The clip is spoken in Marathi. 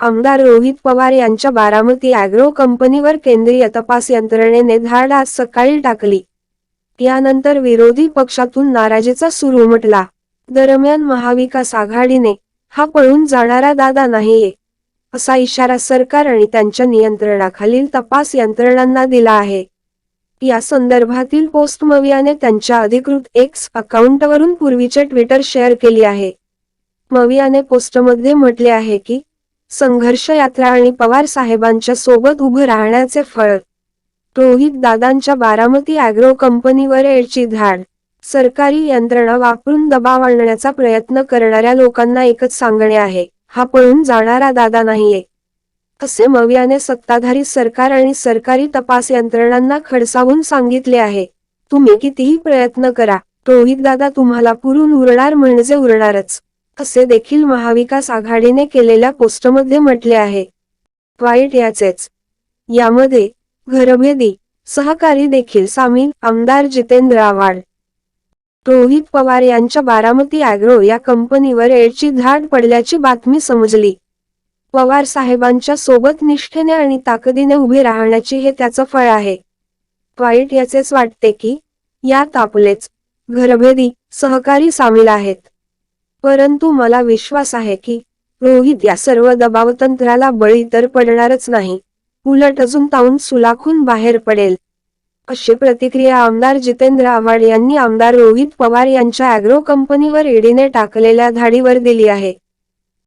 आमदार रोहित पवार यांच्या बारामती अॅग्रो कंपनीवर केंद्रीय तपास यंत्रणेने धाड आज सकाळी टाकली. यानंतर विरोधी पक्षातून नाराजीचा सूर उमटला. दरम्यान महाविकास आघाडीने हा पळून जाणारा दादा नाहीये असा इशारा सरकार आणि त्यांच्या नियंत्रणाखालील तपास यंत्रणांना दिला आहे. या संदर्भातील पोस्ट मवियाने त्यांच्या अधिकृत एक्स अकाउंटवरून पूर्वीचे ट्विटर शेअर केली आहे. मवियाने पोस्टमध्ये म्हटले आहे की संघर्ष यात्रा आणि पवार साहेबांच्या सोबत उभं राहण्याचे फळ. रोहित दादांच्या बारामती अॅग्रो कंपनीवर एडची धाड. सरकारी यंत्रणा वापरून दबाव आणण्याचा प्रयत्न करणाऱ्या लोकांना एकच सांगणे आहे हा पळून जाणारा दादा नाहीये. असे मवियाने सत्ताधारी सरकार आणि सरकारी तपास यंत्रणांना खडसावून सांगितले आहे तुम्ही कितीही प्रयत्न करा रोहित दादा तुम्हाला पुरून उरणार म्हणजे उरणारच. असे देखील महाविकास आघाडीने केलेल्या पोस्टमध्ये म्हटले आहे. वाईट याचेच. यामध्ये घरभेदी सहकारी देखील सामील आमदार जितेंद्र आव्हाड रोहित पवार यांच्या बारामती अॅग्रो या कंपनीवर एडची धाड पडल्याची बातमी समजली. पवार साहेबांच्या सोबत निष्ठेने आणि ताकदीने उभे राहण्याची हे त्याचं फळ आहे. वाईट याचेच वाटते की यात आपलेच घरभेदी सहकारी सामील आहेत. परंतु मला विश्वास आहे की रोहित या सर्व दबावतंत्राला बळी तर पडणारच नाही. उलट अजून ताऊन सुलाखून बाहेर पडेल. अशी प्रतिक्रिया आमदार जितेंद्र आव्हाड यांनी आमदार रोहित पवार यांच्या अॅग्रो कंपनीवर ईडीने टाकलेल्या धाडीवर दिली आहे.